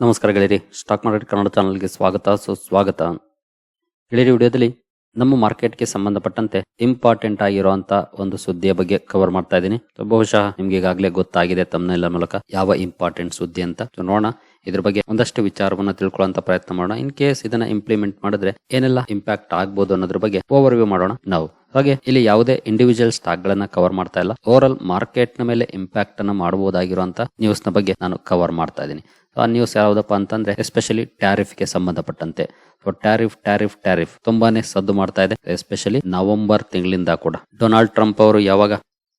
ನಮಸ್ಕಾರ ಗೆಳೆಯರಿ. Stock market Kannada ಚಾನಲ್ಗೆ ಸ್ವಾಗತ, ಸುಸ್ವಾಗತ. ಗೆಳೆಯರಿ ವಿಡಿಯೋದಲ್ಲಿ ನಮ್ಮ ಮಾರ್ಕೆಟ್ಗೆ ಸಂಬಂಧಪಟ್ಟಂತೆ ಇಂಪಾರ್ಟೆಂಟ್ ಆಗಿರುವಂತ ಒಂದು ಸುದ್ದಿಯ ಬಗ್ಗೆ ಕವರ್ ಮಾಡ್ತಾ ಇದ್ದೀನಿ. ಬಹುಶಃ ನಿಮ್ಗೆ ಈಗಾಗಲೇ ಗೊತ್ತಾಗಿದೆ ತಮ್ಮನೆಲ್ಲ ಮೂಲಕ ಯಾವ ಇಂಪಾರ್ಟೆಂಟ್ ಸುದ್ದಿ ಅಂತ. ನೋಡೋಣ. ಇದ್ರ ಬಗ್ಗೆ ಒಂದಷ್ಟು ವಿಚಾರವನ್ನ ತಿಳ್ಕೊಳ್ಳುವಂತ ಪ್ರಯತ್ನ ಮಾಡೋಣ. ಇನ್ ಕೇಸ್ ಇದನ್ನ ಇಂಪ್ಲಿಮೆಂಟ್ ಮಾಡಿದ್ರೆ ಏನೆಲ್ಲ ಇಂಪ್ಯಾಕ್ಟ್ ಆಗ್ಬೋದು ಅನ್ನೋದ್ರ ಬಗ್ಗೆ ಓವರ್ ವ್ಯೂ ಮಾಡೋಣ. ನಾವು ಹಾಗೆ ಇಲ್ಲಿ ಯಾವುದೇ ಇಂಡಿವಿಜುವಲ್ ಸ್ಟಾಕ್ ಗಳನ್ನ ಕವರ್ ಮಾಡ್ತಾ ಇಲ್ಲ. ಓವರ್ ಆಲ್ ಮಾರ್ಕೆಟ್ನ ಮೇಲೆ ಇಂಪ್ಯಾಕ್ಟ್ ಅನ್ನ ಮಾಡಬಹುದಾಗಿರುವಂತ ನ್ಯೂಸ್ನ ಬಗ್ಗೆ ನಾನು ಕವರ್ ಮಾಡ್ತಾ ಇದ್ದೀನಿ. ಆ ನ್ಯೂಸ್ ಯಾವುದಪ್ಪ ಅಂತಂದ್ರೆ ಎಸ್ಪೆಷಲಿ ಟ್ಯಾರಿಫ್ಗೆ ಸಂಬಂಧಪಟ್ಟಂತೆ. ಟ್ಯಾರಿಫ್ ಟ್ಯಾರಿಫ್ ಟ್ಯಾರಿಫ್ ತುಂಬಾನೇ ಸದ್ದು ಮಾಡ್ತಾ ಇದೆ. ಎಸ್ಪೆಷಲಿ ನವೆಂಬರ್ ತಿಂಗಳಿಂದ ಕೂಡ. ಡೊನಾಲ್ಡ್ ಟ್ರಂಪ್ ಅವರು ಯಾವಾಗ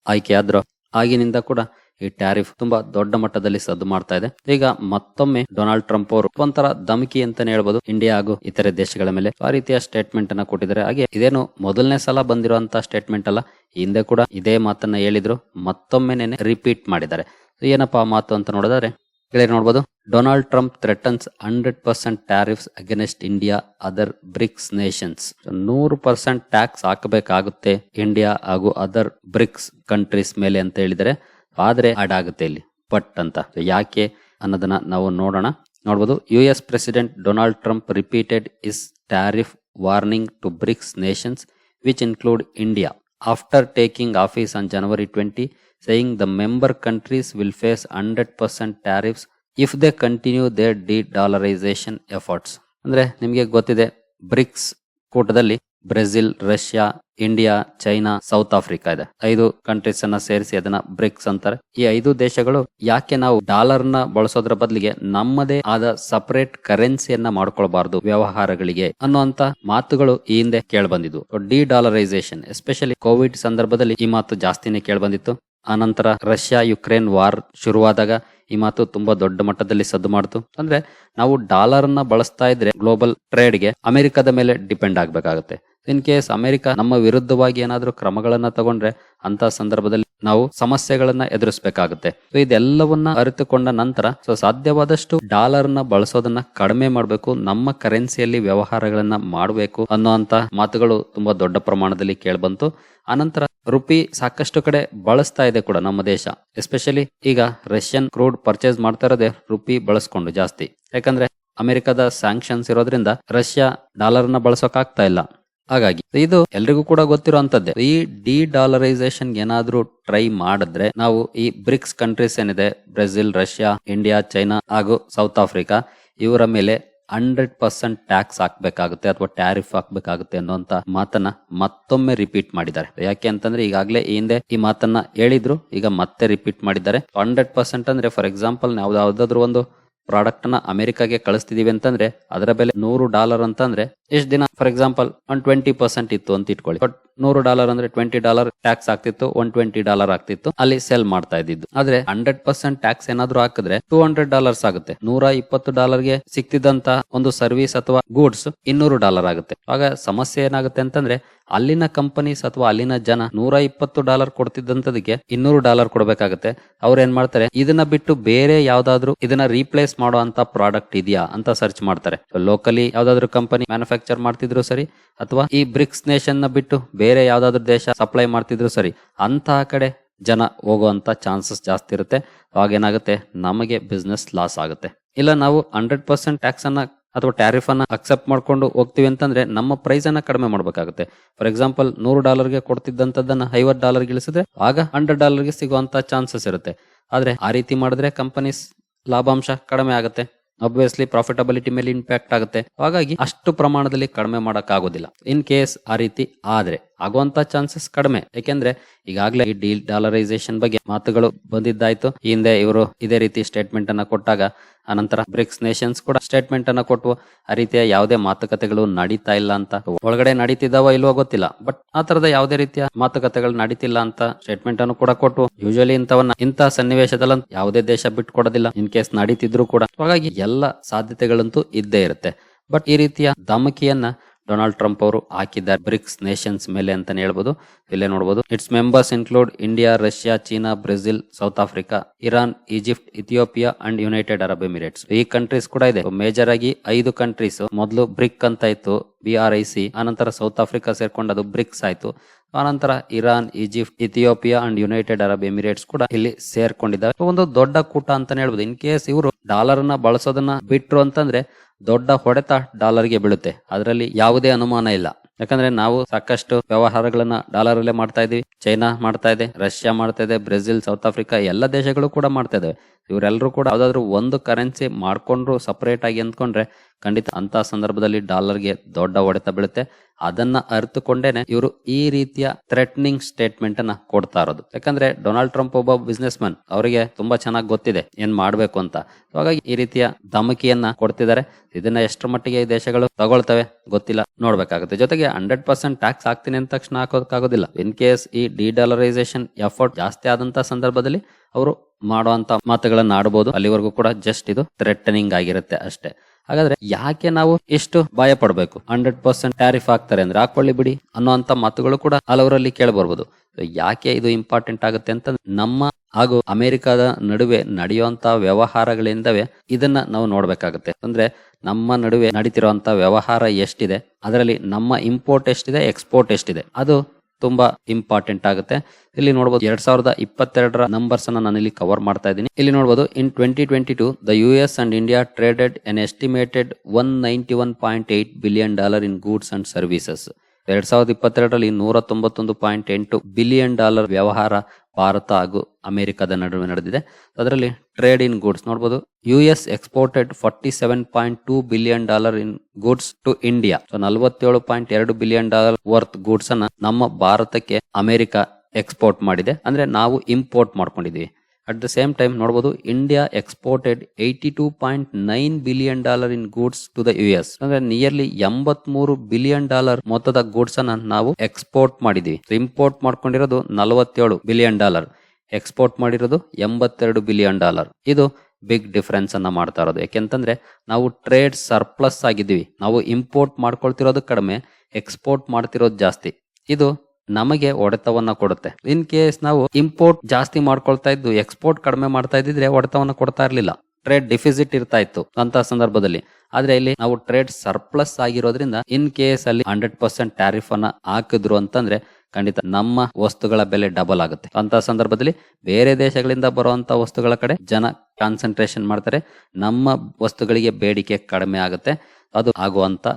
ಆಯ್ಕೆ ಆದ್ರೂ ಆಗಿನಿಂದ ಕೂಡ ಈ ಟ್ಯಾರಿಫ್ ತುಂಬಾ ದೊಡ್ಡ ಮಟ್ಟದಲ್ಲಿ ಸದ್ದು ಮಾಡ್ತಾ ಇದೆ. ಈಗ ಮತ್ತೊಮ್ಮೆ ಡೊನಾಲ್ಡ್ ಟ್ರಂಪ್ ಅವರು ಒಂಥರ ಧಮಕಿ ಅಂತಾನೆ ಹೇಳ್ಬೋದು. ಇಂಡಿಯಾ ಹಾಗೂ ಇತರೆ ದೇಶಗಳ ಮೇಲೆ ಆ ರೀತಿಯ ಸ್ಟೇಟ್ಮೆಂಟ್ ಅನ್ನ ಕೊಟ್ಟಿದ್ದಾರೆ. ಹಾಗೆ ಇದೇನು ಮೊದಲನೇ ಸಲ ಬಂದಿರುವಂತಹ ಸ್ಟೇಟ್ಮೆಂಟ್ ಅಲ್ಲ, ಹಿಂದೆ ಕೂಡ ಇದೇ ಮಾತನ್ನ ಹೇಳಿದ್ರು, ಮತ್ತೊಮ್ಮೆ ನೆನೆ ರಿಪೀಟ್ ಮಾಡಿದ್ದಾರೆ. ಏನಪ್ಪಾ ಮಾತು ಅಂತ ನೋಡಿದ್ರೆ ಕೇಳಿ ನೋಡ್ಬೋದು. Donald Trump threatens hundred percent tariffs against India other BRICS nations ನೂರು ಪರ್ಸೆಂಟ್ ಟ್ಯಾಕ್ಸ್ ಹಾಕಬೇಕಾಗುತ್ತೆ ಇಂಡಿಯಾ ಹಾಗೂ ಅದರ್ ಬ್ರಿಕ್ಸ್ ಕಂಟ್ರೀಸ್ ಮೇಲೆ ಅಂತ ಹೇಳಿದರೆ ಆದ್ರೆ ಆಡ್ ಆಗುತ್ತೆ ಇಲ್ಲಿ. ಪಟ್ ಅಂತ. ಯಾಕೆ ಅನ್ನೋದನ್ನ ನಾವು ನೋಡೋಣ. ನೋಡ್ಬೋದು U S president Donald Trump repeated his tariff warning to BRICS nations which include India after taking office on January twenty saying the member countries will face 100% tariffs if they continue their de dollarisation efforts ಅಂದ್ರೆ ನಿಮಗೆ ಗೊತ್ತಿದೆ BRICS ಕೂಟದಲ್ಲಿ Brazil, Russia, India, China, South Africa ಇದೆ. ಐದು countries ಅನ್ನ ಸೇರಿಸಿ ಅದನ್ನ BRICS ಅಂತಾರೆ. ಈ ಐದು ದೇಶಗಳು ಯಾಕೆ ನಾವು ಡಾಲರ್ನ ಬಳಸೋದ್ರ ಬದಲಿಗೆ ನಮ್ಮದೇ ಆದ ಸಪರೇಟ್ ಕರೆನ್ಸಿಯನ್ನ ಮಾಡ್ಕೊಳ್ಬಾರ್ದು ವ್ಯವಹಾರಗಳಿಗೆ ಅನ್ನುವಂತ ಮಾತುಗಳು ಈ ಹಿಂದೆ ಕೇಳಬಂದಿದ್ವು. ಡಿ ಡಾಲರೈಸೇಷನ್ ಎಸ್ಪೆಷಲಿ ಕೋವಿಡ್ ಸಂದರ್ಭದಲ್ಲಿ ಈ ಮಾತು ಜಾಸ್ತಿನೇ ಕೇಳಬಂದಿತ್ತು. ಆನಂತರ ರಷ್ಯಾ ಯುಕ್ರೇನ್ ವಾರ್ ಶುರುವಾದಾಗ ಈ ಮಾತು ತುಂಬಾ ದೊಡ್ಡ ಮಟ್ಟದಲ್ಲಿ ಸದ್ದು ಮಾಡ್ತು. ಅಂದ್ರೆ ನಾವು ಡಾಲರ್ನ ಬಳಸ್ತಾ ಇದ್ರೆ ಗ್ಲೋಬಲ್ ಟ್ರೇಡ್ಗೆ ಅಮೆರಿಕದ ಮೇಲೆ ಡಿಪೆಂಡ್ ಆಗ್ಬೇಕಾಗುತ್ತೆ. ಇನ್ ಕೇಸ್ ಅಮೆರಿಕ ನಮ್ಮ ವಿರುದ್ಧವಾಗಿ ಏನಾದರೂ ಕ್ರಮಗಳನ್ನ ತಗೊಂಡ್ರೆ ಅಂತ ಸಂದರ್ಭದಲ್ಲಿ ನಾವು ಸಮಸ್ಯೆಗಳನ್ನ ಎದುರಿಸಬೇಕಾಗುತ್ತೆ. ಸೊ ಇದೆಲ್ಲವನ್ನ ಅರಿತುಕೊಂಡ ನಂತರ ಸೊ ಸಾಧ್ಯವಾದಷ್ಟು ಡಾಲರ್ನ ಬಳಸೋದನ್ನ ಕಡಿಮೆ ಮಾಡಬೇಕು, ನಮ್ಮ ಕರೆನ್ಸಿಯಲ್ಲಿ ವ್ಯವಹಾರಗಳನ್ನ ಮಾಡಬೇಕು ಅನ್ನುವಂತ ಮಾತುಗಳು ತುಂಬಾ ದೊಡ್ಡ ಪ್ರಮಾಣದಲ್ಲಿ ಕೇಳಬಂತು. ಆನಂತರ ರುಪಿ ಸಾಕಷ್ಟು ಕಡೆ ಬಳಸ್ತಾ ಇದೆ ಕೂಡ ನಮ್ಮ ದೇಶ. ಎಸ್ಪೆಷಲಿ ಈಗ ರಷ್ಯನ್ ಕ್ರೂಡ್ ಪರ್ಚೇಸ್ ಮಾಡ್ತಾ ಇರೋದೇ ರುಪಿ ಬಳಸ್ಕೊಂಡು ಜಾಸ್ತಿ. ಯಾಕಂದ್ರೆ ಅಮೆರಿಕದ ಸ್ಯಾಂಕ್ಷನ್ಸ್ ಇರೋದ್ರಿಂದ ರಷ್ಯಾ ಡಾಲರ್ ಬಳಸೋಕಾಗ್ತಾ ಇಲ್ಲ. ಹಾಗಾಗಿ ಇದು ಎಲ್ರಿಗೂ ಕೂಡ ಗೊತ್ತಿರುವಂತದ್ದೇ. ಈ ಡಿ ಡಾಲರೈಸೇಷನ್ ಏನಾದ್ರೂ ಟ್ರೈ ಮಾಡಿದ್ರೆ ನಾವು ಈ ಬ್ರಿಕ್ಸ್ ಕಂಟ್ರೀಸ್ ಏನಿದೆ, ಬ್ರೆಜಿಲ್, ರಷ್ಯಾ, ಇಂಡಿಯಾ, ಚೈನಾ ಹಾಗೂ ಸೌತ್ ಆಫ್ರಿಕಾ, ಇವರ ಮೇಲೆ ಹಂಡ್ರೆಡ್ ಪರ್ಸೆಂಟ್ ಟ್ಯಾಕ್ಸ್ ಹಾಕ್ಬೇಕಾಗುತ್ತೆ ಅಥವಾ ಟ್ಯಾರಿಫ್ ಹಾಕ್ಬೇಕಾಗುತ್ತೆ ಅನ್ನುವಂತ ಮಾತನ್ನ ಮತ್ತೊಮ್ಮೆ ರಿಪೀಟ್ ಮಾಡಿದ್ದಾರೆ. ಯಾಕೆ ಅಂತಂದ್ರೆ ಈಗಾಗಲೇ ಈ ಹಿಂದೆ ಈ ಮಾತನ್ನ ಹೇಳಿದ್ರು, ಈಗ ಮತ್ತೆ ರಿಪೀಟ್ ಮಾಡಿದ್ದಾರೆ. ಹಂಡ್ರೆಡ್ ಪರ್ಸೆಂಟ್ ಅಂದ್ರೆ, ಫಾರ್ ಎಕ್ಸಾಂಪಲ್ ಯಾವ್ದಾದ್ರು ಒಂದು ಪ್ರಾಡಕ್ಟ್ನ ಅಮೆರಿಕಾಗೆ ಕಳಿಸ್ತಿದೀವಿ ಅಂತಂದ್ರೆ ಅದರ ಬೆಲೆ ನೂರು ಡಾಲರ್ ಅಂತಂದ್ರೆ ಎಷ್ಟು ದಿನ for example one twenty percent ಇತ್ತು ಅಂತ ಇಟ್ಕೊಳ್ಳಿ. ಬಟ್ ನೂರು ಡಾಲರ್ ಅಂದ್ರೆ ಟ್ವೆಂಟಿ ಡಾಲರ್ ಟ್ಯಾಕ್ಸ್ ಆಗ್ತಿತ್ತು, ಒನ್ ಟ್ವೆಂಟಿ ಡಾಲರ್ ಆಗ್ತಿತ್ತು. ಅಲ್ಲಿ ಸೆಲ್ ಮಾಡ್ತಾ ಇದ್ದಿದ್ದು. ಆದ್ರೆ ಹಂಡ್ರೆಡ್ ಪರ್ಸೆಂಟ್ ಟ್ಯಾಕ್ಸ್ ಏನಾದ್ರು ಹಾಕಿದ್ರೆ ಟೂ ಹಂಡ್ರೆಡ್ ಡಾಲರ್ಸ್ ಆಗುತ್ತೆ. ನೂರ ಇಪ್ಪತ್ತು ಡಾಲರ್ಗೆ ಸಿಕ್ತಿದ್ದಂತ ಒಂದು ಸರ್ವಿಸ್ ಅಥವಾ ಗೂಡ್ಸ್ ಇನ್ನೂರು ಡಾಲರ್ ಆಗುತ್ತೆ. ಆಗ ಸಮಸ್ಯೆ ಏನಾಗುತ್ತೆ ಅಂತಂದ್ರೆ ಅಲ್ಲಿನ ಕಂಪನೀಸ್ ಅಥವಾ ಅಲ್ಲಿನ ಜನ ನೂರ ಇಪ್ಪತ್ತು ಡಾಲರ್ ಕೊಡ್ತಿದ್ದಂತದಕ್ಕೆ ಇನ್ನೂರು ಡಾಲರ್ ಕೊಡಬೇಕಾಗುತ್ತೆ. ಅವ್ರು ಏನ್ ಮಾಡ್ತಾರೆ, ಇದನ್ನ ಬಿಟ್ಟು ಬೇರೆ ಯಾವ್ದಾದ್ರು ಇದನ್ನ ರೀಪ್ಲೇಸ್ ಮಾಡೋ ಪ್ರಾಡಕ್ಟ್ ಇದೆಯಾ ಅಂತ ಸರ್ಚ್ ಮಾಡ್ತಾರೆ. ಲೋಕಲಿ ಯಾವ್ದಾದ್ರು ಕಂಪನಿ ಮ್ಯಾನುಫ್ಯಾಕ್ಚರ್ ಮಾಡ್ತಿದ್ರು ಸರಿ ಅಥವಾ ಈ ಬ್ರಿಕ್ಸ್ ನೇಷನ್ನ ಬಿಟ್ಟು ಬೇರೆ ಯಾವ್ದಾದ್ರು ದೇಶ ಸಪ್ಲೈ ಮಾಡ್ತಿದ್ರು ಸರಿ ಅಂತಹ ಕಡೆ ಜನ ಹೋಗುವಂತ ಚಾನ್ಸಸ್ ಜಾಸ್ತಿ ಇರುತ್ತೆ. ಅವಾಗ ಏನಾಗುತ್ತೆ ನಮಗೆ ಬಿಸ್ನೆಸ್ ಲಾಸ್ ಆಗುತ್ತೆ. ಇಲ್ಲ, ನಾವು ಹಂಡ್ರೆಡ್ ಪರ್ಸೆಂಟ್ ಟ್ಯಾಕ್ಸ್ ಅನ್ನ ಅಥವಾ ಟ್ಯಾರಿಫ್ ಅನ್ನ ಅಕ್ಸೆಪ್ಟ್ ಮಾಡ್ಕೊಂಡು ಹೋಗ್ತೀವಿ ಅಂತಂದ್ರೆ ನಮ್ಮ ಪ್ರೈಸ್ ಅನ್ನ ಕಡಿಮೆ ಮಾಡಬೇಕಾಗುತ್ತೆ. ಫಾರ್ ಎಕ್ಸಾಂಪಲ್ ನೂರು ಡಾಲರ್ಗೆ ಕೊಡ್ತಿದ್ದಂತದನ್ನ ಐವತ್ತು ಡಾಲರ್ ಇಳಿಸಿದ್ರೆ ಆಗ ಹಂಡ್ರೆಡ್ ಡಾಲರ್ಗೆ ಸಿಗುವಂತ ಚಾನ್ಸಸ್ ಇರುತ್ತೆ. ಆದ್ರೆ ಆ ರೀತಿ ಮಾಡಿದ್ರೆ ಕಂಪನೀಸ್ ಲಾಭಾಂಶ ಕಡಿಮೆ ಆಗುತ್ತೆ. ಅಬ್ವಿಯಸ್ಲಿ ಪ್ರಾಫಿಟಬಿಲಿಟಿ ಮೇಲೆ ಇಂಪ್ಯಾಕ್ಟ್ ಆಗುತ್ತೆ. ಹಾಗಾಗಿ ಅಷ್ಟು ಪ್ರಮಾಣದಲ್ಲಿ ಕಡಿಮೆ ಮಾಡೋಕ್ಕಾಗೋದಿಲ್ಲ. ಇನ್ ಕೇಸ್ ಆ ರೀತಿ ಆದ್ರೆ. ಆಗುವಂತ ಚಾನ್ಸಸ್ ಕಡಿಮೆ. ಯಾಕೆಂದ್ರೆ ಈಗಾಗಲೇ ಈ ಡೀಲ್ ಡಾಲರೈಸೇಷನ್ ಬಗ್ಗೆ ಮಾತುಗಳು ಬಂದಿದ್ದಾಯ್ತು. ಈ ಹಿಂದೆ ಇವರು ಇದೇ ರೀತಿ ಸ್ಟೇಟ್ಮೆಂಟ್ ಅನ್ನ ಕೊಟ್ಟಾಗ ಅನಂತರ ಬ್ರಿಕ್ಸ್ ನೇಷನ್ಸ್ ಕೂಡ ಸ್ಟೇಟ್ಮೆಂಟ್ ಅನ್ನ ಕೊಟ್ಟು ಆ ರೀತಿಯ ಯಾವುದೇ ಮಾತುಕತೆಗಳು ನಡೀತಾ ಇಲ್ಲ ಅಂತ. ಒಳಗಡೆ ನಡೀತಿದ್ದಾವ ಇಲ್ವೋ ಗೊತ್ತಿಲ್ಲ. ಬಟ್ ಆ ತರದ ಯಾವುದೇ ರೀತಿಯ ಮಾತುಕತೆಗಳು ನಡೀತಿಲ್ಲ ಅಂತ ಸ್ಟೇಟ್ಮೆಂಟ್ ಅನ್ನು ಕೂಡ ಕೊಟ್ಟು ಯೂಶಲಿ ಇಂಥವನ್ನ, ಇಂಥ ಸನ್ನಿವೇಶದಲ್ಲಿ ಯಾವುದೇ ದೇಶ ಬಿಟ್ಕೊಡೋದಿಲ್ಲ. ಇನ್ ಕೇಸ್ ನಡೀತಿದ್ರು ಕೂಡ. ಹಾಗಾಗಿ ಎಲ್ಲ ಸಾಧ್ಯತೆಗಳಂತೂ ಇದ್ದೇ ಇರುತ್ತೆ. ಬಟ್ ಈ ರೀತಿಯ ಧಮಕಿಯನ್ನ ಡೊನಾಲ್ಡ್ ಟ್ರಂಪ್ ಅವರು ಹಾಕಿದ್ದಾರೆ ಬ್ರಿಕ್ಸ್ ನೇಷನ್ಸ್ ಮೇಲೆ ಅಂತಾನೆ ಹೇಳ್ಬೋದು. ಇಲ್ಲೇ ನೋಡಬಹುದು it's members include India, Russia, China, Brazil, South Africa, Iran, Egypt, Ethiopia and United Arab Emirates. ಈ ಕಂಟ್ರೀಸ್ ಕೂಡ ಇದೆ. ಮೇಜರ್ ಆಗಿ ಐದು ಕಂಟ್ರೀಸ್ ಮೊದಲು ಬ್ರಿಕ್ ಅಂತ ಇತ್ತು ಬಿ ಆರ್ ಐ ಸಿ ಆನಂತರ ಸೌತ್ ಆಫ್ರಿಕಾ ಸೇರ್ಕೊಂಡು ಅದು ಬ್ರಿಕ್ಸ್ ಆಯ್ತು. ಆನಂತರ Iran, Egypt, Ethiopia and United Arab Emirates ಕೂಡ ಇಲ್ಲಿ ಸೇರ್ಕೊಂಡಿದ್ದಾವೆ. ಒಂದು ದೊಡ್ಡ ಕೂಟ ಅಂತ ಹೇಳ್ಬೋದು. ಇನ್ ಕೇಸ್ ಇವರು ಡಾಲರ್ನ ಬಳಸೋದನ್ನ ಬಿಟ್ರು ಅಂತಂದ್ರೆ ದೊಡ್ಡ ಹೊಡೆತ ಡಾಲರ್ಗೆ ಬೀಳುತ್ತೆ. ಅದರಲ್ಲಿ ಯಾವುದೇ ಅನುಮಾನ ಇಲ್ಲ. ಯಾಕಂದ್ರೆ ನಾವು ಸಾಕಷ್ಟು ವ್ಯವಹಾರಗಳನ್ನ ಡಾಲರ್ ಅಲ್ಲೇ ಮಾಡ್ತಾ ಇದೀವಿ ಚೈನಾ ಮಾಡ್ತಾ ಇದೆ, ರಷ್ಯಾ ಮಾಡ್ತಾ ಇದೆ, ಬ್ರೆಜಿಲ್, ಸೌತ್ ಆಫ್ರಿಕಾ ಎಲ್ಲ ದೇಶಗಳು ಕೂಡ ಮಾಡ್ತಾ ಇದಾವೆ ಇವರೆಲ್ಲರೂ ಕೂಡ ಯಾವ್ದಾದ್ರು ಒಂದು ಕರೆನ್ಸಿ ಮಾಡ್ಕೊಂಡ್ರು ಸಪರೇಟ್ ಆಗಿ ಅಂದ್ಕೊಂಡ್ರೆ ಖಂಡಿತ ಅಂತ ಸಂದರ್ಭದಲ್ಲಿ ಡಾಲರ್ಗೆ ದೊಡ್ಡ ಹೊಡೆತ ಬೀಳುತ್ತೆ. ಅದನ್ನ ಅರಿತುಕೊಂಡೇನೆ ಇವರು ಈ ರೀತಿಯ ಥ್ರೆಟ್ನಿಂಗ್ ಸ್ಟೇಟ್ಮೆಂಟ್ ಅನ್ನ ಕೊಡ್ತಾ ಇರೋದು. ಯಾಕಂದ್ರೆ ಡೊನಾಲ್ಡ್ ಟ್ರಂಪ್ ಒಬ್ಬ ಬಿಸ್ನೆಸ್ ಮ್ಯಾನ್ ಅವರಿಗೆ ತುಂಬಾ ಚೆನ್ನಾಗಿ ಗೊತ್ತಿದೆ ಏನ್ ಮಾಡ್ಬೇಕು ಅಂತ. ಹಾಗಾಗಿ ಈ ರೀತಿಯ ಧಮಕಿಯನ್ನ ಕೊಡ್ತಿದ್ದಾರೆ. ಇದನ್ನ ಎಷ್ಟರ ಮಟ್ಟಿಗೆ ಈ ದೇಶಗಳು ತಗೊಳ್ತವೆ ಗೊತ್ತಿಲ್ಲ, ನೋಡ್ಬೇಕಾಗುತ್ತೆ. ಜೊತೆಗೆ ಹಂಡ್ರೆಡ್ ಪರ್ಸೆಂಟ್ ಟ್ಯಾಕ್ಸ್ ಹಾಕ್ತೀನಿ ಅಂದ ತಕ್ಷಣ ಹಾಕೋದಕ್ಕಾಗೋದಿಲ್ಲ ಇನ್ ಕೇಸ್ ಈ ಡಿಡಾಲರೈಸೇಷನ್ ಎಫರ್ಟ್ ಜಾಸ್ತಿ ಆದಂತ ಸಂದರ್ಭದಲ್ಲಿ ಅವರು ಮಾಡುವಂತ ಮಾತುಗಳನ್ನ ಆಡಬಹುದು ಅಲ್ಲಿವರೆಗೂ ಕೂಡ ಜಸ್ಟ್ ಇದು ಥ್ರೆಟನಿಂಗ್ ಆಗಿರುತ್ತೆ ಅಷ್ಟೇ. ಹಾಗಾದ್ರೆ ಯಾಕೆ ನಾವು ಎಷ್ಟು ಭಯ ಪಡಬೇಕು ಹಂಡ್ರೆಡ್ ಪರ್ಸೆಂಟ್ ಟ್ಯಾರಿಫ್ ಹಾಕ್ತಾರೆ ಅಂದ್ರೆ ಹಾಕೊಳ್ಳಿ ಬಿಡಿ ಅನ್ನೋಂತ ಮಾತುಗಳು ಕೂಡ ಹಲವರಲ್ಲಿ ಕೇಳಬರ್ಬೋದು. ಯಾಕೆ ಇದು ಇಂಪಾರ್ಟೆಂಟ್ ಆಗುತ್ತೆ ಅಂತ ನಮ್ಮ ಹಾಗೂ ಅಮೆರಿಕದ ನಡುವೆ ನಡೆಯುವಂತ ವ್ಯವಹಾರಗಳಿಂದವೇ ಇದನ್ನ ನಾವು ನೋಡಬೇಕಾಗುತ್ತೆ. ಅಂದ್ರೆ ನಮ್ಮ ನಡುವೆ ನಡೀತಿರುವಂತ ವ್ಯವಹಾರ ಎಷ್ಟಿದೆ? ಅದರಲ್ಲಿ ನಮ್ಮ ಇಂಪೋರ್ಟ್ ಎಷ್ಟಿದೆ ಎಕ್ಸ್ಪೋರ್ಟ್ ಎಷ್ಟಿದೆ? ಅದು ತುಂಬಾ ಇಂಪಾರ್ಟೆಂಟ್ ಆಗುತ್ತೆ. ಇಲ್ಲಿ ನೋಡಬಹುದು ಎರಡ್ ಸಾವಿರದ ಇಪ್ಪತ್ತೆರಡರ ನಂಬರ್ಸ್ ಅನ್ನ ನಾನು ಇಲ್ಲಿ ಕವರ್ ಮಾಡ್ತಾ ಇದ್ದೀನಿ. ಇಲ್ಲಿ ನೋಡಬಹುದು in twenty twenty two the U S and India traded an estimated one ninety one point eight billion dollar in goods and services ಎರಡ್ ಸಾವಿರದ ಇಪ್ಪತ್ತೆರಡರಲ್ಲಿ ನೂರ ತೊಂಬತ್ತೊಂದು ಪಾಯಿಂಟ್ ಎಂಟು ಬಿಲಿಯನ್ ಡಾಲರ್ ವ್ಯವಹಾರ ಭಾರತ ಹಾಗೂ ಅಮೆರಿಕದ ನಡುವೆ ನಡೆದಿದೆ. ಅದರಲ್ಲಿ ಟ್ರೇಡ್ ಇನ್ ಗೂಡ್ಸ್ ನೋಡಬಹುದು U S exported forty seven point two billion dollar in goods to India. So ನಲವತ್ತೇಳು ಪಾಯಿಂಟ್ ಎರಡು ಬಿಲಿಯನ್ ಡಾಲರ್ ವರ್ತ್ ಗೂಡ್ಸ್ ಅನ್ನ ನಮ್ಮ ಭಾರತಕ್ಕೆ ಅಮೆರಿಕ ಎಕ್ಸ್ಪೋರ್ಟ್ ಮಾಡಿದೆ. ಅಂದ್ರೆ ನಾವು ಇಂಪೋರ್ಟ್ ಮಾಡ್ಕೊಂಡಿದೀವಿ ಅಟ್ ದ ಸೇಮ್ ಟೈಮ್ ನೋಡಬಹುದು India exported eighty two point nine billion dollar in goods to the U S ಅಂದ್ರೆ ನಿಯರ್ಲಿ ಎಂಬತ್ಮೂರು ಬಿಲಿಯನ್ ಡಾಲರ್ ಮೊತ್ತದ ಗೂಡ್ಸ್ ಅನ್ನ ನಾವು ಎಕ್ಸ್ಪೋರ್ಟ್ ಮಾಡಿದೀವಿ. ಇಂಪೋರ್ಟ್ ಮಾಡ್ಕೊಂಡಿರೋದು ನಲವತ್ತೇಳು ಬಿಲಿಯನ್ ಡಾಲರ್ ಎಕ್ಸ್ಪೋರ್ಟ್ ಮಾಡಿರೋದು ಎಂಬತ್ತೆರಡು ಬಿಲಿಯನ್ ಡಾಲರ್ ಇದು ಬಿಗ್ ಡಿಫ್ರೆನ್ಸ್ ಅನ್ನ ಮಾಡ್ತಾ ಇರೋದು. ಯಾಕೆಂತಂದ್ರೆ, ನಾವು ಟ್ರೇಡ್ ಸರ್ಪ್ಲಸ್ ಆಗಿದ್ದೀವಿ. ನಾವು ಇಂಪೋರ್ಟ್ ಮಾಡ್ಕೊಳ್ತಿರೋದು ಕಡಿಮೆ ಎಕ್ಸ್ಪೋರ್ಟ್ ಮಾಡ್ತಿರೋದು ಜಾಸ್ತಿ. ಇದು ನಮಗೆ ಹೊಡೆತವನ್ನ ಕೊಡುತ್ತೆ. ಇನ್ ಕೇಸ್ ನಾವು ಇಂಪೋರ್ಟ್ ಜಾಸ್ತಿ ಮಾಡ್ಕೊಳ್ತಾ ಇದ್ದು ಎಕ್ಸ್ಪೋರ್ಟ್ ಕಡಿಮೆ ಮಾಡ್ತಾ ಇದ್ದಿದ್ರೆ ಹೊಡೆತವನ್ನ ಕೊಡ್ತಾ ಇರ್ಲಿಲ್ಲ. ಟ್ರೇಡ್ ಡಿಫಿಸಿಟ್ ಇರ್ತಾ ಇತ್ತು ಅಂತ ಸಂದರ್ಭದಲ್ಲಿ. ಆದ್ರೆ ಇಲ್ಲಿ ನಾವು ಟ್ರೇಡ್ ಸರ್ಪ್ಲಸ್ ಆಗಿರೋದ್ರಿಂದ ಇನ್ ಕೇಸ್ ಅಲ್ಲಿ ಹಂಡ್ರೆಡ್ ಪರ್ಸೆಂಟ್ ಟ್ಯಾರಿಫ್ ಅನ್ನ ಹಾಕಿದ್ರು ಅಂತಂದ್ರೆ ಖಂಡಿತ ನಮ್ಮ ವಸ್ತುಗಳ ಬೆಲೆ ಡಬಲ್ ಆಗುತ್ತೆ. ಅಂತ ಸಂದರ್ಭದಲ್ಲಿ ಬೇರೆ ದೇಶಗಳಿಂದ ಬರುವಂತ ವಸ್ತುಗಳ ಕಡೆ ಜನ ಕಾನ್ಸಂಟ್ರೇಷನ್ ಮಾಡ್ತಾರೆ. ನಮ್ಮ ವಸ್ತುಗಳಿಗೆ ಬೇಡಿಕೆ ಕಡಿಮೆ ಆಗುತ್ತೆ. ಅದು ಆಗುವಂತ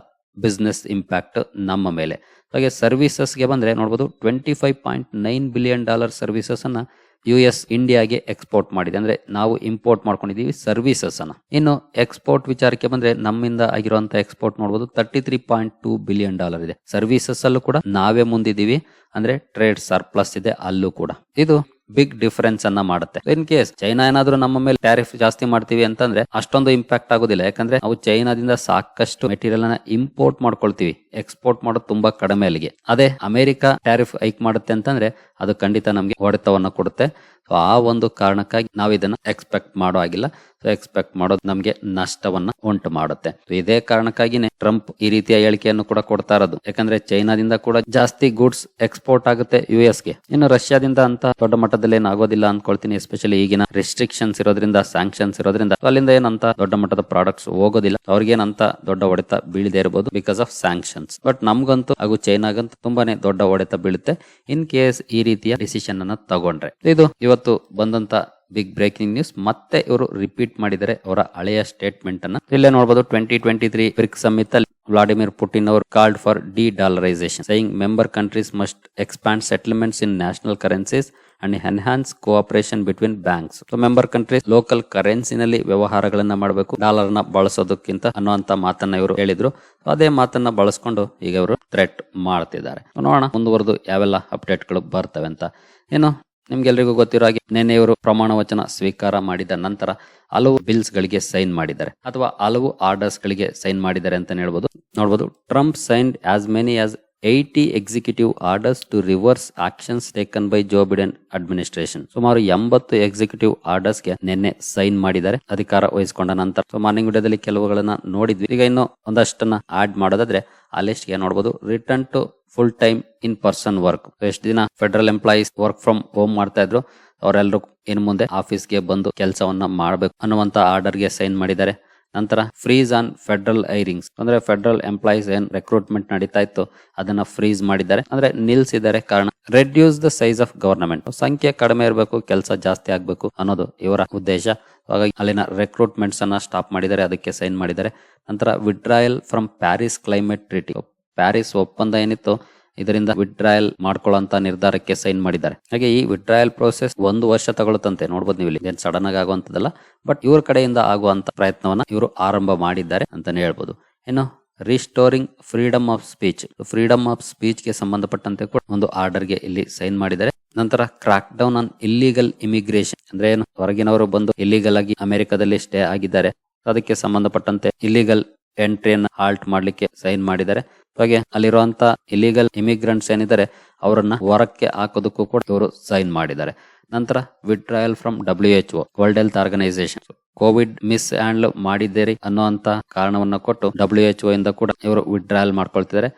ಬಿಸ್ನೆಸ್ ಇಂಪ್ಯಾಕ್ಟ್ ನಮ್ಮ ಮೇಲೆ. ಹಾಗೆ ಸರ್ವಿಸಸ್ಗೆ ಬಂದರೆ ನೋಡ್ಬೋದು twenty five point nine billion dollar ಸರ್ವಿಸಸನ್ನು U S ಇಂಡಿಯಾಗೆ ಎಕ್ಸ್ಪೋರ್ಟ್ ಮಾಡಿದೆ. ಅಂದರೆ ನಾವು ಇಂಪೋರ್ಟ್ ಮಾಡ್ಕೊಂಡಿದ್ದೀವಿ ಸರ್ವಿಸಸನ್ನು ಇನ್ನು ಎಕ್ಸ್ಪೋರ್ಟ್ ವಿಚಾರಕ್ಕೆ ಬಂದರೆ ನಮ್ಮಿಂದ ಆಗಿರುವಂಥ ಎಕ್ಸ್ಪೋರ್ಟ್ ನೋಡ್ಬೋದು thirty three point two billion dollar ಇದೆ. ಸರ್ವಿಸಸ್ ಅಲ್ಲೂ ಕೂಡ ನಾವೇ ಮುಂದಿದ್ದೀವಿ. ಅಂದರೆ ಟ್ರೇಡ್ ಸರ್ಪ್ಲಸ್ ಇದೆ ಅಲ್ಲೂ ಕೂಡ. ಇದು ಬಿಗ್ ಡಿಫರೆನ್ಸ್ ಅನ್ನ ಮಾಡುತ್ತೆ. ಇನ್ ಕೇಸ್ ಚೈನಾ ಏನಾದ್ರೂ ನಮ್ಮ ಮೇಲೆ ಟ್ಯಾರಿಫ್ ಜಾಸ್ತಿ ಮಾಡ್ತೀವಿ ಅಂತಂದ್ರೆ ಅಷ್ಟೊಂದು ಇಂಪ್ಯಾಕ್ಟ್ ಆಗೋದಿಲ್ಲ. ಯಾಕಂದ್ರೆ ನಾವು ಚೈನಾದಿಂದ ಸಾಕಷ್ಟು ಮೆಟೀರಿಯಲ್ ಅನ್ನ ಇಂಪೋರ್ಟ್ ಮಾಡ್ಕೊಳ್ತೀವಿ. ಎಕ್ಸ್ಪೋರ್ಟ್ ಮಾಡೋದು ತುಂಬಾ ಕಡಿಮೆ ಅಲ್ಲಿಗೆ. ಅದೇ ಅಮೆರಿಕ ಟ್ಯಾರಿಫ್ ಹೈಕ್ ಮಾಡುತ್ತೆ ಅಂತಂದ್ರೆ ಅದು ಖಂಡಿತ ನಮಗೆ ಹೊಡೆತವನ್ನ ಕೊಡುತ್ತೆ. ಸೊ ಆ ಒಂದು ಕಾರಣಕ್ಕಾಗಿ ನಾವು ಇದನ್ನ ಎಕ್ಸ್ಪೆಕ್ಟ್ ಮಾಡೋ ಆಗಿಲ್ಲ ಸೊ ಎಕ್ಸ್ಪೆಕ್ಟ್ ಮಾಡೋದು ನಮಗೆ ನಷ್ಟವನ್ನ ಉಂಟು ಮಾಡುತ್ತೆ. ಇದೇ ಕಾರಣಕ್ಕಾಗಿನೇ ಟ್ರಂಪ್ ಈ ರೀತಿಯ ಹೇಳಿಕೆಯನ್ನು ಕೂಡ ಕೊಡ್ತಾ ಇರೋದು. ಯಾಕಂದ್ರೆ ಚೈನಾದಿಂದ ಕೂಡ ಜಾಸ್ತಿ ಗೂಡ್ಸ್ ಎಕ್ಸ್ಪೋರ್ಟ್ ಆಗುತ್ತೆ ಯು ಗೆ. ಇನ್ನು ರಷ್ಯಾದಿಂದ ಅಂತ ದೊಡ್ಡ ಮಟ್ಟದಲ್ಲಿ ಏನು ಆಗೋದಿಲ್ಲ ಅನ್ಕೊಳ್ತೀನಿ ಎಸ್ಪೆಷಲಿ ಈಗಿನ ರೆಸ್ಟ್ರಿಕ್ಷನ್ಸ್ ಇರೋದ್ರಿಂದ ಸ್ಯಾಂಕ್ಷನ್ಸ್ ಇರೋದ್ರಿಂದ. ಅಲ್ಲಿಂದ ಏನಂತ ದೊಡ್ಡ ಮಟ್ಟದ ಪ್ರಾಡಕ್ಟ್ಸ್ ಹೋಗೋದಿಲ್ಲ. ಅವ್ರಿಗೇನಂತ ದೊಡ್ಡ ಹೊಡೆತ ಬೀಳದೇ ಇರಬಹುದು ಬಿಕಾಸ್ ಆಫ್ ಸ್ಯಾಂಕ್ಷನ್ಸ್ ಬಟ್ ನಮ್ಗಂತೂ ಹಾಗೂ ಚೈನಾಗಂತೂ ತುಂಬಾನೇ ದೊಡ್ಡ ಹೊಡೆತ ಬೀಳುತ್ತೆ. ಇನ್ ಕೇಸ್ ಈ ರೀತಿಯ ಡಿಸಿಷನ್ ಅನ್ನ ತಗೊಂಡ್ರೆ. ಇದು ಇವತ್ತು ಬಂದಂತ ಬಿಗ್ ಬ್ರೇಕಿಂಗ್ ನ್ಯೂಸ್ ಮತ್ತೆ ಇವರು ರಿಪೀಟ್ ಮಾಡಿದರೆ ಅವರ ಹಳೆಯ ಸ್ಟೇಟ್ಮೆಂಟ್ ಅನ್ನ ಇಲ್ಲೇ ನೋಡಬಹುದು twenty twenty three BRIC summit Vladimir Putin ಅವರು called for de dollarisation saying member countries must expand settlements in national currencies and enhance cooperation between banks member countries local ಕರೆನ್ಸಿನಲ್ಲಿ ವ್ಯವಹಾರಗಳನ್ನ ಮಾಡಬೇಕು ಡಾಲರ್ನ ಬಳಸೋದಕ್ಕಿಂತ ಅನ್ನುವಂತ ಮಾತನ್ನ ಇವರು ಹೇಳಿದ್ರು. ಅದೇ ಮಾತನ್ನ ಬಳಸ್ಕೊಂಡು ಈಗ ಇವರು ಥ್ರೆಟ್ ಮಾಡ್ತಿದ್ದಾರೆ. ನೋಡೋಣ ಮುಂದುವರೆದು ಯಾವೆಲ್ಲ ಅಪ್ಡೇಟ್ಗಳು ಬರ್ತವೆ ಅಂತ. ಏನು? ನಿಮ್ಗೆಲ್ರಿಗೂ ಗೊತ್ತಿರೋ ಹಾಗೆ ನಿನ್ನೆ ಇವರು ಪ್ರಮಾಣ ವಚನ ಸ್ವೀಕಾರ ಮಾಡಿದ ನಂತರ ಹಲವು ಬಿಲ್ಸ್ ಗಳಿಗೆ ಸೈನ್ ಮಾಡಿದ್ದಾರೆ. ಅಥವಾ ಹಲವು ಆರ್ಡರ್ಸ್ ಗಳಿಗೆ ಸೈನ್ ಮಾಡಿದ್ದಾರೆ ಅಂತ ಹೇಳ್ಬೋದು. ನೋಡಬಹುದು Trump signed as many as eighty executive orders to reverse actions taken by Joe Biden administration ಸುಮಾರು ಎಂಬತ್ತು ಎಕ್ಸಿಕ್ಯೂಟಿವ್ ಆರ್ಡರ್ಸ್ಗೆ ನಿನ್ನೆ ಸೈನ್ ಮಾಡಿದ್ದಾರೆ. ಅಧಿಕಾರ ವಹಿಸಿಕೊಂಡ ನಂತರ ಸೊ ಮಾರ್ನಿಂಗ್ ವಿಡಿಯೋದಲ್ಲಿ ಕೆಲವುಗಳನ್ನ ನೋಡಿದ್ವಿ. ಈಗ ಇನ್ನು ಒಂದಷ್ಟನ್ನ ಆಡ್ ಮಾಡೋದಾದ್ರೆ ಆ ಲಿಸ್ಟ್ಗೆ ನೋಡಬಹುದು return to full time in person work ಎಷ್ಟು ದಿನ federal employees work from home ಮಾಡ್ತಾ ಇದ್ರು. ಅವರೆಲ್ಲರೂ ಇನ್ ಮುಂದೆ ಆಫೀಸ್ಗೆ ಬಂದು ಕೆಲಸವನ್ನ ಮಾಡಬೇಕು ಅನ್ನುವಂತ ಆರ್ಡರ್ಗೆ ಸೈನ್ ಮಾಡಿದ್ದಾರೆ. ನಂತರ ಫ್ರೀಸ್ ಆನ್ ಫೆಡರಲ್ ಐರಿಂಗ್ಸ್ ಅಂದ್ರೆ ಫೆಡರಲ್ ಎಂಪ್ಲಾಯೀಸ್ ಏನ್ ರೆಕ್ರೂಟ್ಮೆಂಟ್ ನಡೀತಾ ಇತ್ತು, ಅದನ್ನ ಫ್ರೀಸ್ ಮಾಡಿದ್ದಾರೆ. ಅಂದ್ರೆ ನಿಲ್ಸಿದ್ದಾರೆ ಕಾರಣ reduce the size of government ಸಂಖ್ಯೆ ಕಡಿಮೆ ಇರಬೇಕು, ಕೆಲಸ ಜಾಸ್ತಿ ಆಗ್ಬೇಕು ಅನ್ನೋದು ಇವರ ಉದ್ದೇಶ. ಹಾಗಾಗಿ ಅಲ್ಲಿನ ರೆಕ್ರೂಟ್ಮೆಂಟ್ಸ್ ಅನ್ನ ಸ್ಟಾಪ್ ಮಾಡಿದ್ದಾರೆ, ಅದಕ್ಕೆ ಸೈನ್ ಮಾಡಿದ್ದಾರೆ. ನಂತರ withdrawal from Paris climate treaty Paris ಒಪ್ಪಂದ ಏನಿತ್ತು ಇದರಿಂದ ವಿಡ್ರಾಯಲ್ ಮಾಡ್ಕೊಳ್ಳೋಂತ ನಿರ್ಧಾರಕ್ಕೆ ಸೈನ್ ಮಾಡಿದ್ದಾರೆ. ಹಾಗೆ ಈ ವಿಡ್ರಾಯಲ್ ಪ್ರೋಸೆಸ್ ಒಂದು ವರ್ಷ ತಗೊಳ್ಳುತ್ತಂತೆ. ನೋಡ್ಬೋದು ನೀವು ಇಲ್ಲಿ. ಸಡನ್ ಆಗಿ ಆಗುವಂತದಲ್ಲ ಬಟ್ ಇವ್ರ ಕಡೆಯಿಂದ ಆಗುವಂತ ಪ್ರಯತ್ನವನ್ನ ಇವರು ಆರಂಭ ಮಾಡಿದ್ದಾರೆ ಅಂತಾನೆ ಹೇಳ್ಬೋದು. ಏನು restoring freedom of speech freedom of ಸ್ಪೀಚ್ಗೆ ಸಂಬಂಧಪಟ್ಟಂತೆ ಕೂಡ ಒಂದು ಆರ್ಡರ್ಗೆ ಇಲ್ಲಿ ಸೈನ್ ಮಾಡಿದ್ದಾರೆ. ನಂತರ crack down on illegal immigration ಅಂದ್ರೆ ಏನು? ಹೊರಗಿನವರು ಬಂದು ಇಲ್ಲಿಗಲ್ ಆಗಿ ಅಮೆರಿಕದಲ್ಲಿ ಸ್ಟೇ ಆಗಿದ್ದಾರೆ. ಅದಕ್ಕೆ ಸಂಬಂಧಪಟ್ಟಂತೆ ಇಲ್ಲಿಗಲ್ ಎಂಟ್ರಿಯನ್ನು ಹಾಲ್ಟ್ ಮಾಡ್ಲಿಕ್ಕೆ ಸೈನ್ ಮಾಡಿದ್ದಾರೆ. ಹಾಗೆ ಅಲ್ಲಿರುವಂತ ಇಲಿಗಲ್ ಇಮಿಗ್ರೆಂಟ್ಸ್ ಏನಿದ್ದಾರೆ, ಅವರನ್ನ ಹೊರಕ್ಕೆ ಹಾಕೋದಕ್ಕೂ ಕೂಡ ಇವರು ಸೈನ್ ಮಾಡಿದ್ದಾರೆ. ನಂತರ withdrawal from W H O World Health Organization Covid mishandle ಮಾಡಿದ್ದೀರಿ ಅನ್ನುವಂತ ಕಾರಣವನ್ನ ಕೊಟ್ಟು ಡಬ್ಲ್ಯೂ ಎಚ್ ಇಂದ ಕೂಡ ಇವರು ವಿಡ್ರಾಯಲ್ ಮಾಡ್ಕೊಳ್ತಿದ್ದಾರೆ.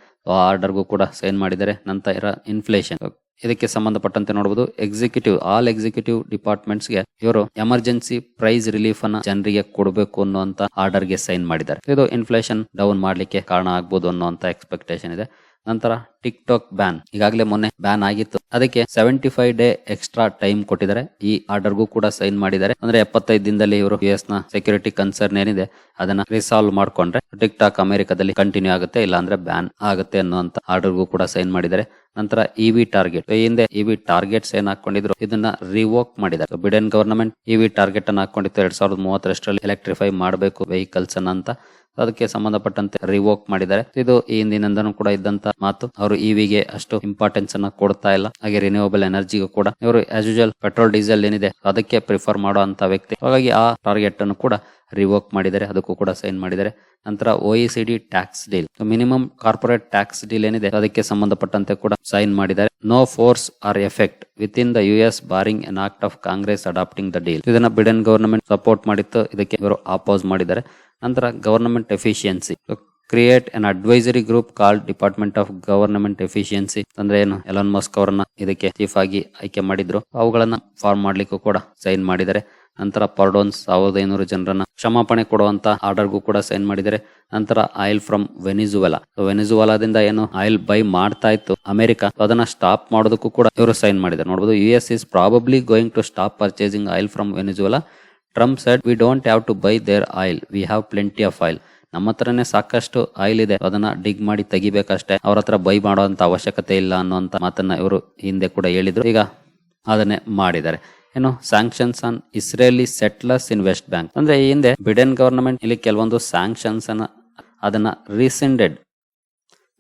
ಆರ್ಡರ್ಗೂ ಕೂಡ ಸೈನ್ ಮಾಡಿದ್ದಾರೆ. ನಂತರ ಇನ್ಫ್ಲೇಷನ್ ಇದಕ್ಕೆ ಸಂಬಂಧಪಟ್ಟಂತೆ ನೋಡಬಹುದು ಎಕ್ಸಿಕ್ಯೂಟಿವ್ ಆಲ್ ಎಕ್ಸಿಕ್ಯೂಟಿವ್ ಡಿಪಾರ್ಟ್ಮೆಂಟ್ಸ್ಗೆ ಇವರು ಎಮರ್ಜೆನ್ಸಿ ಪ್ರೈಸ್ ರಿಲೀಫ್ ಅನ್ನ ಜನರಿಗೆ ಕೊಡಬೇಕು ಅನ್ನುವಂತ ಆರ್ಡರ್ಗೆ ಸೈನ್ ಮಾಡಿದ್ದಾರೆ. ಇದು ಇನ್ಫ್ಲೇಷನ್ ಡೌನ್ ಮಾಡ್ಲಿಕ್ಕೆ ಕಾರಣ ಆಗ್ಬೋದು ಅನ್ನುವಂತ ಎಕ್ಸ್ಪೆಕ್ಟೇಷನ್ ಇದೆ. ನಂತರ ಟಿಕ್ ಟಾಕ್ ಬ್ಯಾನ್ ಈಗಾಗಲೇ ಮೊನ್ನೆ ಬ್ಯಾನ್ ಆಗಿತ್ತು. ಅದಕ್ಕೆ seventy five day extra time ಕೊಟ್ಟಿದ್ದಾರೆ. ಈ ಆರ್ಡರ್ಗೂ ಕೂಡ ಸೈನ್ ಮಾಡಿದ್ದಾರೆ. ಅಂದ್ರೆ ಎಪ್ಪತ್ತೈದು ದಿನದಲ್ಲಿ ಇವರು ಯು ಎಸ್ನ ಸೆಕ್ಯೂರಿಟಿ ಕನ್ಸರ್ನ್ ಏನಿದೆ, ಅದನ್ನ ರಿಸಾಲ್ವ್ ಮಾಡ್ಕೊಂಡ್ರೆ ಟಿಕ್ ಟಾಕ್ ಅಮೆರಿಕದಲ್ಲಿ ಕಂಟಿನ್ಯೂ ಆಗುತ್ತೆ, ಇಲ್ಲಾಂದ್ರೆ ಬ್ಯಾನ್ ಆಗುತ್ತೆ ಅನ್ನುವಂತ ಆರ್ಡರ್ಗೂ ಕೂಡ ಸೈನ್ ಮಾಡಿದ್ದಾರೆ. ನಂತರ ಇವಿ ಟಾರ್ಗೆಟ್ ಹಿಂದೆ ಇವಿ ಟಾರ್ಗೆಟ್ಸ್ ಏನ್ ಹಾಕೊಂಡಿದ್ರು, ಇದನ್ನ ರಿವೋಕ್ ಮಾಡಿದ್ದಾರೆ. ಬಿಡೆನ್ ಗವರ್ನಮೆಂಟ್ ಇವಿ ಟಾರ್ಗೆಟ್ ಅನ್ನ ಹಾಕೊಂಡಿತ್ತು. ಎರಡ್ ಸಾವಿರದ ಮೂವತ್ತರಷ್ಟರಲ್ಲಿ ಎಲೆಕ್ಟ್ರಿಫೈ ಮಾಡಬೇಕು ವೆಹಿಕಲ್ಸ್ ಅನ್ನ ಅಂತ. ಅದಕ್ಕೆ ಸಂಬಂಧಪಟ್ಟಂತೆ ರಿವೋಕ್ ಮಾಡಿದ್ದಾರೆ. ಇದು ಈ ಹಿಂದಿನಿಂದನೂ ಕೂಡ ಇದ್ದಂತ ಮಾತು. ಅವರು ಇವಿಗೆ ಅಷ್ಟು ಇಂಪಾರ್ಟೆನ್ಸ್ ಅನ್ನ ಕೊಡ್ತಾ ಇಲ್ಲ. ಹಾಗೆ ರಿನ್ಯೂವಬಲ್ ಎನರ್ಜಿಗೂ ಕೂಡ. ಇವರು ಆಸ್ ಯೂಶಲ್ ಪೆಟ್ರೋಲ್ ಡೀಸೆಲ್ ಏನಿದೆ, ಅದಕ್ಕೆ ಪ್ರಿಫರ್ ಮಾಡುವಂತ ವ್ಯಕ್ತಿ. ಹಾಗಾಗಿ ಆ ಟಾರ್ಗೆಟ್ ಅನ್ನು ಕೂಡ ರಿವೋಕ್ ಮಾಡಿದ್ದಾರೆ ಅದಕ್ಕೂ ಕೂಡ ಸೈನ್ ಮಾಡಿದ್ದಾರೆ ನಂತರ O E C D tax deal minimum corporate tax deal ಏನಿದೆ, ಅದಕ್ಕೆ ಸಂಬಂಧಪಟ್ಟಂತೆ ಕೂಡ ಸೈನ್ ಮಾಡಿದ್ದಾರೆ no force or effect within the U S barring an act of Congress adopting the deal ಇದನ್ನ ಬಿಡನ್ ಗವರ್ನಮೆಂಟ್ ಸಪೋರ್ಟ್ ಮಾಡಿತ್ತು, ಇದಕ್ಕೆ ಇವರು ಅಪೋಸ್ ಮಾಡಿದ್ದಾರೆ ನಂತರ government efficiency create an advisory group called Department of Government Efficiency ಅಂದ್ರೆ ಏನು? Elon Musk ಅವರನ್ನ ಇದಕ್ಕೆ ಚೀಫ್ ಆಗಿ ಆಯ್ಕೆ ಮಾಡಿದ್ರು. ಅವುಗಳನ್ನ ಫಾರ್ಮ್ ಮಾಡ್ಲಿಕ್ಕೂ ಕೂಡ ಸೈನ್ ಮಾಡಿದ್ದಾರೆ ನಂತರ ಪರ್ಡೋನ್ಸ್ ಸಾವಿರದ ಐನೂರು ಜನರನ್ನ ಕ್ಷಮಾಪಣೆ ಕೊಡುವಂತ ಆರ್ಡರ್ಗೂ ಕೂಡ ಸೈನ್ ಮಾಡಿದ್ದಾರೆ. ನಂತರ ಆಯಿಲ್ ಫ್ರಮ್ ವೆನಿಜುವೆಲಾ ವೆನಿಜುವೆಲಾದಿಂದ ಏನು ಆಯಿಲ್ ಬೈ ಮಾಡ್ತಾ ಇತ್ತು ಅಮೆರಿಕ. ಅದನ್ನ ಸ್ಟಾಪ್ ಮಾಡೋದಕ್ಕೂ ಕೂಡ ಇವರು ಸೈನ್ ಮಾಡಿದ್ದಾರೆ. ನೋಡಬಹುದು U S is probably going to stop purchasing oil from Venezuela Trump said we don't have to buy their oil we have plenty of oil ನಮ್ಮ ಹತ್ರನೇ ಸಾಕಷ್ಟು ಆಯಿಲ್ ಇದೆ. ಅದನ್ನ ಡಿಗ್ ಮಾಡಿ ತೆಗಿಬೇಕಷ್ಟೇ. ಅವ್ರ ಹತ್ರ ಬೈ ಮಾಡುವಂತ ಅವಶ್ಯಕತೆ ಇಲ್ಲ ಅನ್ನುವಂತ ಮಾತನ್ನ ಇವರು ಹಿಂದೆ ಕೂಡ ಹೇಳಿದ್ರು. ಈಗ ಅದನ್ನೇ ಮಾಡಿದ್ದಾರೆ. ಏನು sanctions on Israeli settlers in West Bank ಅಂದ್ರೆ ಈ ಹಿಂದೆ ಬಿಡೆನ್ ಗವರ್ನಮೆಂಟ್ ಇಲ್ಲಿ ಕೆಲವೊಂದು ಸ್ಯಾಂಕ್ಷನ್ಸ್ ಅನ್ನ, ಅದನ್ನ ರೀಸೆಂಡೆಡ್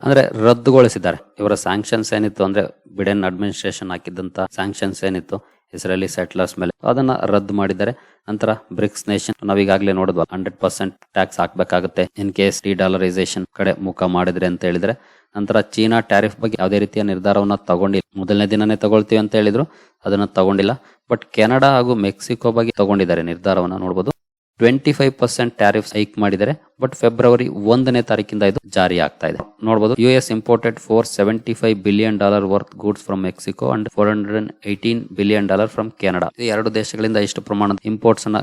ಅಂದ್ರೆ ರದ್ದುಗೊಳಿಸಿದ್ದಾರೆ. ಇವರ ಸ್ಯಾಂಕ್ಷನ್ಸ್ ಏನಿತ್ತು ಅಂದ್ರೆ ಬಿಡೆನ್ ಅಡ್ಮಿನಿಸ್ಟ್ರೇಷನ್ ಹಾಕಿದಂತ ಸ್ಯಾಂಕ್ಷನ್ಸ್ ಏನಿತ್ತು ಇಸ್ರೇಲಿ ಸೆಟ್ಲರ್ಸ್ ಮೇಲೆ. ಅದನ್ನ ರದ್ದು ಮಾಡಿದ್ದಾರೆ. ನಂತರ ಬ್ರಿಕ್ಸ್ ನೇಷನ್ ನಾವೀಗಾಗಲೇ ನೋಡಿದ್ವಾ ಹಂಡ್ರೆಡ್ ಪರ್ಸೆಂಟ್ ಟ್ಯಾಕ್ಸ್ ಹಾಕ್ಬೇಕಾಗುತ್ತೆ ಇನ್ ಕೇಸ್ ಡಿ ಡಾಲರೈಸೇಷನ್ ಕಡೆ ಮುಖ ಮಾಡಿದ್ರೆ ಅಂತ ಹೇಳಿದ್ರೆ. ನಂತರ ಚೀನಾ ಟ್ಯಾರಿಫ್ ಬಗ್ಗೆ ಯಾವುದೇ ರೀತಿಯ ನಿರ್ಧಾರವನ್ನ ತಗೊಂಡಿಲ್ಲ. ಮೊದಲನೇ ದಿನನೇ ತಗೊಳ್ತೀವಿ ಅಂತ ಹೇಳಿದ್ರು, ಅದನ್ನ ತಗೊಂಡಿಲ್ಲ. ಬಟ್ ಕೆನಡಾ ಹಾಗೂ ಮೆಕ್ಸಿಕೋ ಬಗ್ಗೆ ತಗೊಂಡಿದ್ದಾರೆ ನಿರ್ಧಾರವನ್ನ ನೋಡಬಹುದು twenty five percent tariff hike ಮಾಡಿದ್ದಾರೆ. ಬಟ್ ಫೆಬ್ರವರಿ ಒಂದನೇ ತಾರೀಕಿಂದ ಇದು ಜಾರಿ ಆಗ್ತಾ ಇದೆ. ನೋಡಬಹುದು U S imported four seventy five billion dollar worth goods from Mexico and four hundred eighteen billion dollar from Canada ಎರಡು ದೇಶಗಳಿಂದ ಇಷ್ಟು ಪ್ರಮಾಣದ ಇಂಪೋರ್ಟ್ಸ್ ಅನ್ನ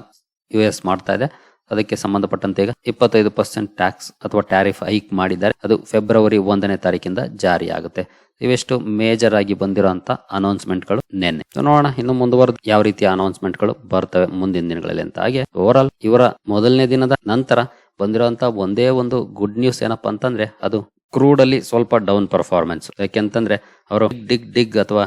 ಯು ಎಸ್ ಮಾಡ್ತಾ ಇದೆ. ಅದಕ್ಕೆ ಸಂಬಂಧಪಟ್ಟಂತೆ ಈಗ ಇಪ್ಪತ್ತೈದು ಪರ್ಸೆಂಟ್ ಟ್ಯಾಕ್ಸ್ ಅಥವಾ ಟ್ಯಾರಿಫ್ ಹೈಕ್ ಮಾಡಿದ್ದಾರೆ. ಅದು ಫೆಬ್ರವರಿ ಒಂದನೇ ತಾರೀಕಿಂದ ಜಾರಿ ಆಗುತ್ತೆ ಇವೆಷ್ಟು ಮೇಜರ್ ಆಗಿ ಬಂದಿರುವಂತ ಅನೌನ್ಸ್ಮೆಂಟ್ಗಳು ನಿನ್ನೆ. ನೋಡೋಣ, ಇನ್ನು ಮುಂದುವರೆದು ಯಾವ ರೀತಿಯ ಅನೌನ್ಸ್ಮೆಂಟ್ಗಳು ಬರ್ತವೆ ಮುಂದಿನ ದಿನಗಳಲ್ಲಿ ಅಂತ. ಹಾಗೆ ಓವರ್ ಆಲ್ ಇವರ ಮೊದಲನೇ ದಿನದ ನಂತರ ಬಂದಿರುವಂತ ಒಂದೇ ಒಂದು ಗುಡ್ ನ್ಯೂಸ್ ಏನಪ್ಪಾ ಅಂತಂದ್ರೆ ಅದು ಕ್ರೂಡ್ ಅಲ್ಲಿ ಸ್ವಲ್ಪ ಡೌನ್ ಪರ್ಫಾರ್ಮೆನ್ಸ್ ಯಾಕೆಂತಂದ್ರೆ ಅವರು ಡಿಗ್ ಡಿಗ್ ಅಥವಾ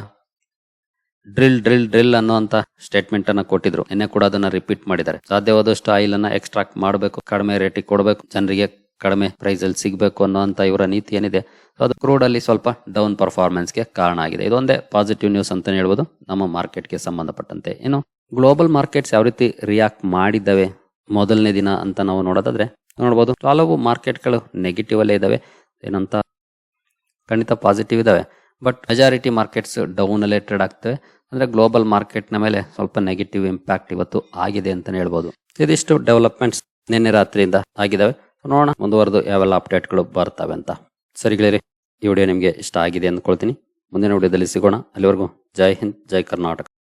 ಡ್ರಿಲ್ ಡ್ರಿಲ್ ಡ್ರಿಲ್ ಅನ್ನುವಂತ ಸ್ಟೇಟ್ಮೆಂಟ್ ಅನ್ನ ಕೊಟ್ಟಿದ್ರು. ನಿನ್ನೆ ಕೂಡ ಅದನ್ನ ರಿಪೀಟ್ ಮಾಡಿದ್ದಾರೆ. ಸಾಧ್ಯವಾದಷ್ಟು ಆಯಿಲ್ ಅನ್ನ ಎಕ್ಸ್ಟ್ರಾಕ್ಟ್ ಮಾಡಬೇಕು, ಕಡಿಮೆ ರೇಟಿಗೆ ಕೊಡಬೇಕು, ಜನರಿಗೆ ಕಡಿಮೆ ಪ್ರೈಸ್ ಅಲ್ಲಿ ಸಿಗಬೇಕು ಅನ್ನುವಂತ ಇವರ ನೀತಿ ಏನಿದೆ, ಅದು ಕ್ರೂಡ್ ಅಲ್ಲಿ ಸ್ವಲ್ಪ ಡೌನ್ ಪರ್ಫಾರ್ಮೆನ್ಸ್ಗೆ ಕಾರಣ ಆಗಿದೆ. ಇದೊಂದೇ ಪಾಸಿಟಿವ್ ನ್ಯೂಸ್ ಅಂತ ಹೇಳ್ಬೋದು. ನಮ್ಮ ಮಾರ್ಕೆಟ್ಗೆ ಸಂಬಂಧಪಟ್ಟಂತೆ. ಏನು ಗ್ಲೋಬಲ್ ಮಾರ್ಕೆಟ್ಸ್ ಯಾವ ರೀತಿ ರಿಯಾಕ್ಟ್ ಮಾಡಿದ್ದಾವೆ ಮೊದಲನೇ ದಿನ ಅಂತ ನಾವು ನೋಡೋದಾದ್ರೆ ನೋಡಬಹುದು ಹಲವು ಮಾರ್ಕೆಟ್ಗಳು ನೆಗೆಟಿವ್ ಅಲ್ಲೇ ಇದಾವೆ ಏನಂತ ಖಂಡಿತ ಪಾಸಿಟಿವ್ ಇದಾವೆ ಬಟ್ ಮೆಜಾರಿಟಿ ಮಾರ್ಕೆಟ್ಸ್ ಡೌನ್ ಅಲ್ಲೇ ಟ್ರೇಡ್ ಆಗ್ತವೆ. ಅಂದ್ರೆ ಗ್ಲೋಬಲ್ ಮಾರ್ಕೆಟ್ನ ಮೇಲೆ ಸ್ವಲ್ಪ ನೆಗೆಟಿವ್ ಇಂಪ್ಯಾಕ್ಟ್ ಇವತ್ತು ಆಗಿದೆ ಅಂತಲೇ ಹೇಳ್ಬೋದು. ಇದಿಷ್ಟು ಡೆವಲಪ್ಮೆಂಟ್ಸ್ ನಿನ್ನೆ ರಾತ್ರಿಯಿಂದ ಆಗಿದ್ದಾವೆ ನೋಡೋಣ ಮುಂದುವರೆದು ಯಾವೆಲ್ಲ ಅಪ್ಡೇಟ್ಗಳು ಬರ್ತವೆ ಅಂತ. ಸರಿ ಗೆಳೆಯರಿ, ಈ ವಿಡಿಯೋ ನಿಮಗೆ ಇಷ್ಟ ಆಗಿದೆ ಅಂದ್ಕೊಳ್ತೀನಿ. ಮುಂದಿನ ವಿಡಿಯೋದಲ್ಲಿ ಸಿಗೋಣ. ಅಲ್ಲಿವರೆಗೂ ಜೈ ಹಿಂದ್, ಜೈ ಕರ್ನಾಟಕ.